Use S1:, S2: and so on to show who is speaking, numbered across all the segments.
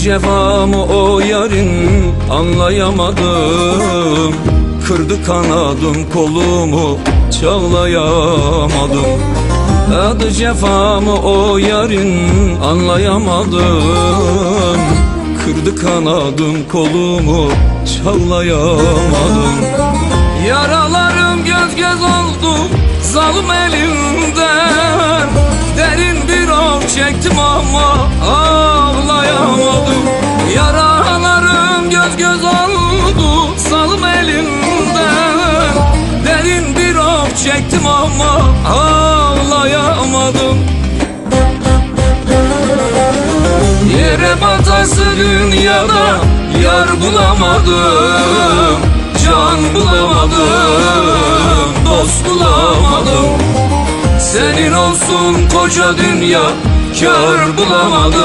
S1: cefamı o yarın anlayamadım. Kırdı kanadım kolumu çağlayamadım. Adı cefamı o yarın anlayamadım. Kırdı kanadım kolumu çağlayamadım. Yaralarım göz göz oldu zalim elimden. Derin bir av çektim ama ağlayamadım çektim ama ağlayamadım. Yere batası dünyada yar bulamadım. Can bulamadım, dost bulamadım. Senin olsun koca dünya kar bulamadım.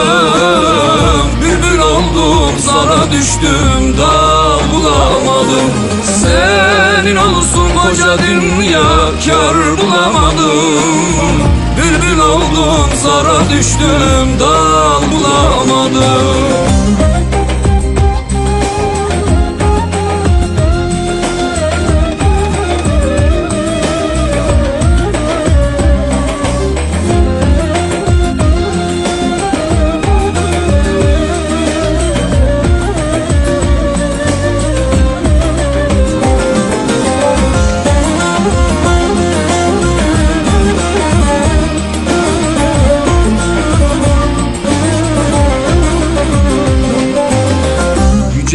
S1: Bülbül oldum zara düştüm dağ bulamadım. Senin olsun koca dünya kar bulamadım. Bülbül oldum zara düştüm dal bulamadım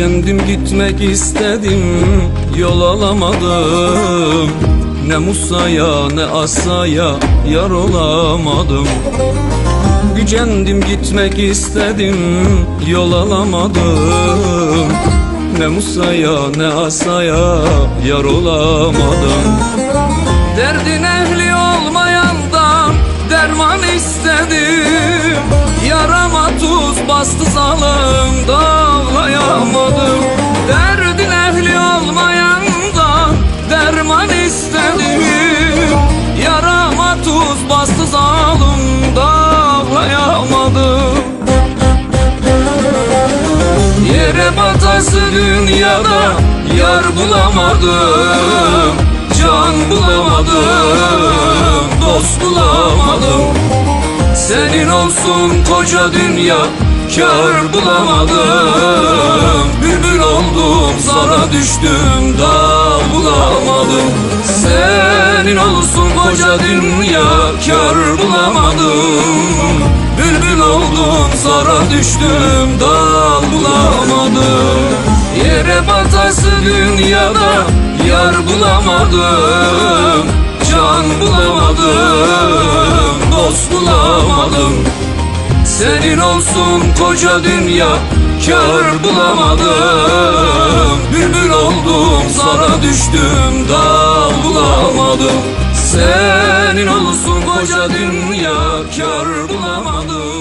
S1: Gücendim gitmek istedim Yol alamadım. Ne Musa'ya ne Asa'ya Yar olamadım. Gücendim gitmek istedim Yol alamadım. Ne Musa'ya ne Asa'ya Yar olamadım. Derdin ehli olmayandan Derman istedim. Yarama tuz bastı zalim dünyada Yar bulamadım Can bulamadım Dost bulamadım. Senin olsun koca dünya Kar bulamadım. Bülbül oldum zara düştüm Dağ bulamadım. Senin olsun koca dünya Kar bulamadım. Bülbül oldum zara düştüm Dağ bulamadım Yere batası dünyada Yar bulamadım Can bulamadım Dost bulamadım. Senin olsun koca dünya Kar bulamadım. Bülbül oldum zara düştüm Dağ bulamadım. Senin olsun koca dünya Kar bulamadım